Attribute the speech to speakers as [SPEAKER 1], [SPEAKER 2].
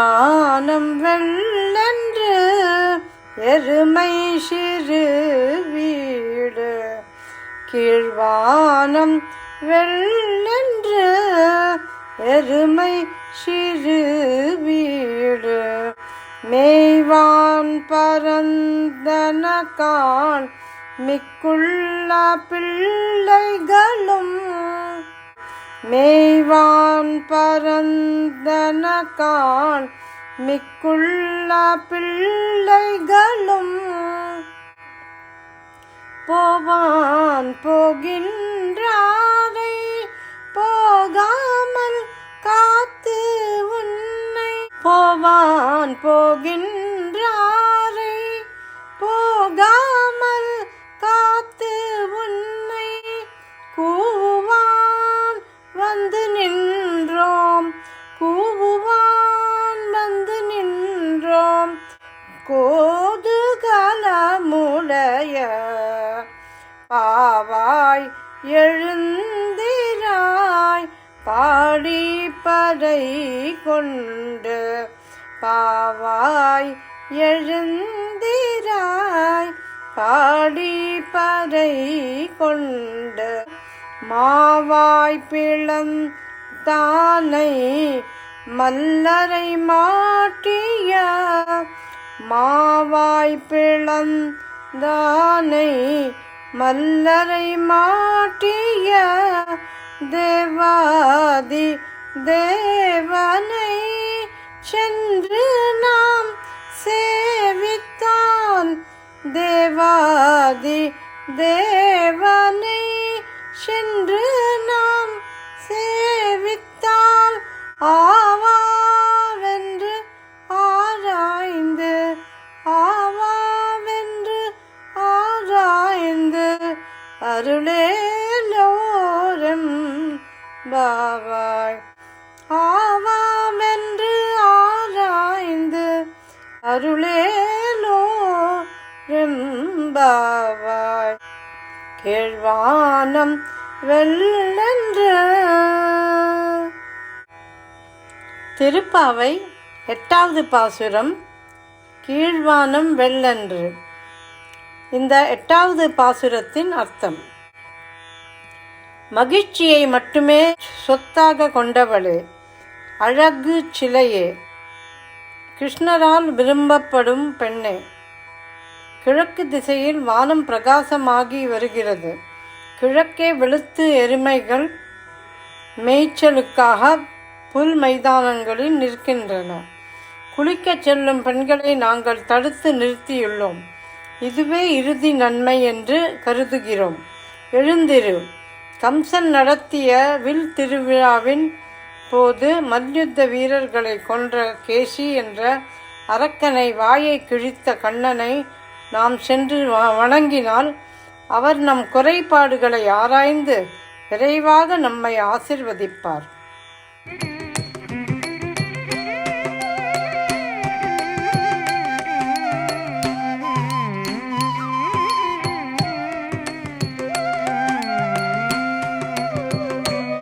[SPEAKER 1] வானம் வெள்ளன்று எருமை சிறு வீடு. கீழ்வானம் வெள்ளென்று எருமை சிறு வீடு. மேய்வான் பரந்தன கான் மிக்குள்ள பிள்ளைகளும் மேய்வான் பரந்தன காண் மிக்குள்ள பிள்ளைகளும் போவான் போகின்றாரை போகாமல் காத்து உன்னை போவான் போகின்றாரை போகாமல் பாடி கொண்டு பாவாய் எழுந்திராய். பாடிப்பதை கொண்டு மாவாய் பிளம் தானை மல்லரை மாட்டிய மாவாய் பிளம் தானை மல்லரை மாட்டிய தேவாதி தேவனை சென்று நாம் சேவித்தான். தேவாதி தேவனை சென்று பாவாய் ஆவாவென்று ஆராய்ந்து அருளேலோரெம்பாவாய் கேழ்வானம் வெள்ளென்று. திருப்பாவை எட்டாவது பாசுரம் கீழ்வானம் வெள்ளென்று. இந்த எட்டாவது பாசுரத்தின் அர்த்தம். மகிழ்ச்சியை மட்டுமே சொத்தாக கொண்டவளே. அழகு சிலையே. கிருஷ்ணரால் விரும்பப்படும் பெண்ணே. கிழக்கு திசையில் வானம் பிரகாசமாகி வருகிறது. கிழக்கே வெளுத்து எருமைகள் மேய்ச்சலுக்காக புல் மைதானங்களில் நிற்கின்றன. குளிக்கச் செல்லும் பெண்களை நாங்கள் தடுத்து நிறுத்தியுள்ளோம். இதுவே இறுதி நன்மை என்று கருதுகிறோம். எழுந்திரு. கம்சன் நடத்திய வில் திருவிழாவின் போது மல்யுத்த வீரர்களை கொன்ற கேசி என்ற அரக்கனை வாயை கிழித்த கண்ணனை நாம் சென்று வ- வணங்கினால் அவர் நம் குறைபாடுகளை ஆராய்ந்து விரைவாக நம்மை ஆசிர்வதிப்பார்.